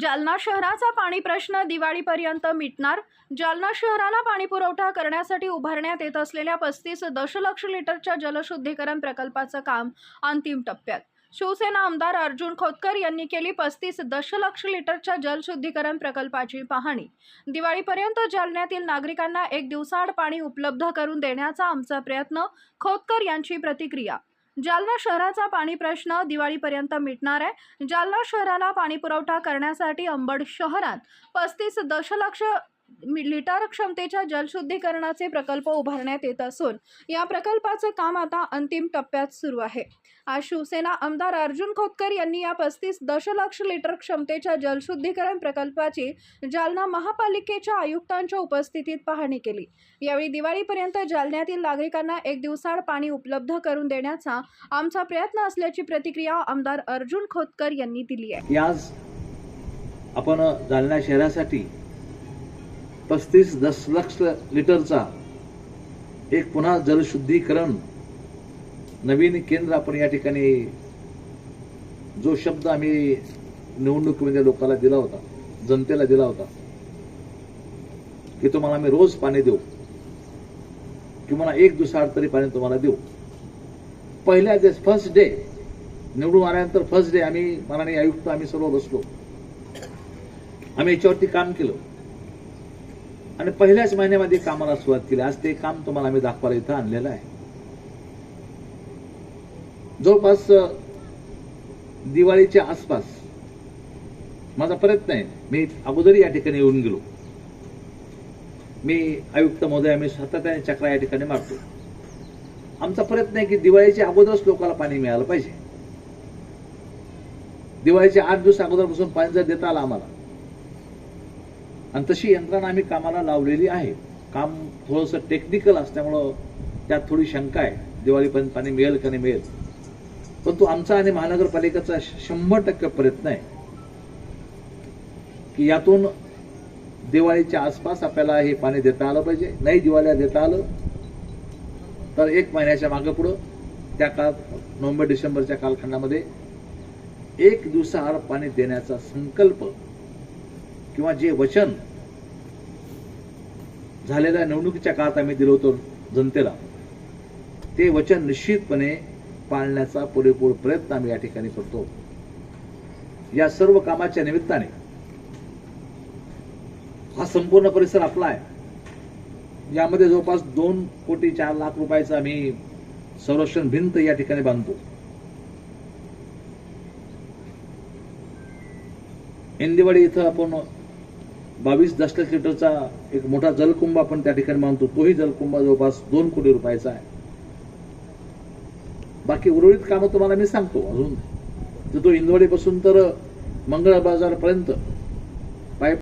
जालना शहराचा पाणी प्रश्न दिवाळीपर्यंत मिटणार. जालना शहराला पाणी पुरवठा करण्यासाठी उभारण्यात येत असलेल्या पस्तीस दशलक्ष लिटरच्या जलशुद्धीकरण प्रकल्पाचं काम अंतिम टप्प्यात. शिवसेना आमदार अर्जुन खोतकर यांनी केली पस्तीस दशलक्ष लिटरच्या जलशुद्धीकरण प्रकल्पाची पाहणी. दिवाळीपर्यंत जालन्यातील नागरिकांना एक दिवसाआड पाणी उपलब्ध करून देण्याचा आमचा प्रयत्न खोतकर यांची प्रतिक्रिया जालना शहराचा पाणी प्रश्न दिवाळीपर्यंत मिटणार आहे. जालना शहराला पाणी पुरवठा करण्यासाठी अंबड शहरात पस्तीस दशलक्ष लिटर क्षमतेच्या जलशुद्धीकरणाचे प्रकल्प उभारण्यात येत असून या प्रकल्पाचं काम आता अंतिम टप्प्यात सुरू आहे. आज शिवसेना आमदार अर्जुन खोतकर यांनी या पस्तीस दशलक्ष लिटर क्षमतेच्या जलशुद्धीकरण प्रकल्पाची जालना महापालिकेच्या आयुक्तांच्या उपस्थितीत पाहणी केली. यावेळी दिवाळीपर्यंत जालन्यातील नागरिकांना एक दिवसाड पाणी उपलब्ध करून देण्याचा आमचा प्रयत्न असल्याची प्रतिक्रिया आमदार अर्जुन खोतकर यांनी दिली आहे. आज आपण जालना शहरासाठी पस्तीस दशलक्ष लिटरचा एक पुन्हा जलशुद्धीकरण नवीन केंद्र आपण या ठिकाणी जो शब्द आम्ही निवडणुकीमध्ये लोकांना दिला होता जनतेला दिला होता की तुम्हाला आम्ही रोज पाणी देऊ किंवा एक दिवसाआड तरी पाणी तुम्हाला देऊ. पहिल्या दिवस फर्स्ट डे निवडून आल्यानंतर फर्स्ट डे आम्ही माननीय आयुक्त आम्ही सर्व बसलो. आम्ही याच्यावरती काम केलं. आणि पहिल्याच महिन्यामध्ये कामाला सुरुवात केली. आज ते काम तुम्हाला आम्ही दाखवायला इथं आणलेलं आहे. जवळपास दिवाळीच्या आसपास माझा प्रयत्न आहे. मी अगोदर या ठिकाणी येऊन गेलो. मी आयुक्त महोदय आम्ही सातत्याने चक्रा या ठिकाणी मारतो. आमचा प्रयत्न आहे की दिवाळीच्या अगोदरच लोकांना पाणी मिळालं पाहिजे. दिवाळीच्या आठ दिवस अगोदरपासून पाणी जर देता आलं आम्हाला आणि तशी यंत्रणा आम्ही कामाला लावलेली आहे. काम थोडंसं टेक्निकल असल्यामुळं त्यात थोडी शंका आहे. दिवाळीपर्यंत पाणी मिळेल का नाही मिळेल. परंतु आमचा आणि महानगरपालिकेचा शंभर टक्के प्रयत्न आहे. की यातून दिवाळीच्या आसपास आपल्याला हे पाणी देता आलं पाहिजे. नाही दिवाळीला देता आलं तर एक महिन्याच्या मागे पुढं त्या काळात नोव्हेंबर डिसेंबरच्या कालखंडामध्ये एक दिवसाआड पाणी देण्याचा संकल्प किंवा जे वचन झालेल्या निवडणुकीच्या काळात आम्ही दिलं होतं जनतेला ते वचन निश्चितपणे पाळण्याचा पुरेपूर प्रयत्न आम्ही या ठिकाणी करतो. या सर्व कामाच्या निमित्ताने हा संपूर्ण परिसर आपला आहे. यामध्ये जवळपास दोन कोटी चार लाख रुपयाचा आम्ही संरक्षण भिंत या ठिकाणी बांधतो. इंदिवाडी इथं आपण बावीस दशलक्ष लिटरचा एक मोठा जलकुंभ आपण त्या ठिकाणी मानतो. तोही जलकुंभ जवळपास दोन कोटी रुपयाचा आहे. बाकी उर्वरित कामं तुम्हाला मी सांगतो अजून. तर तो इंदवडीपासून तर मंगळ बाजारपर्यंत पाईप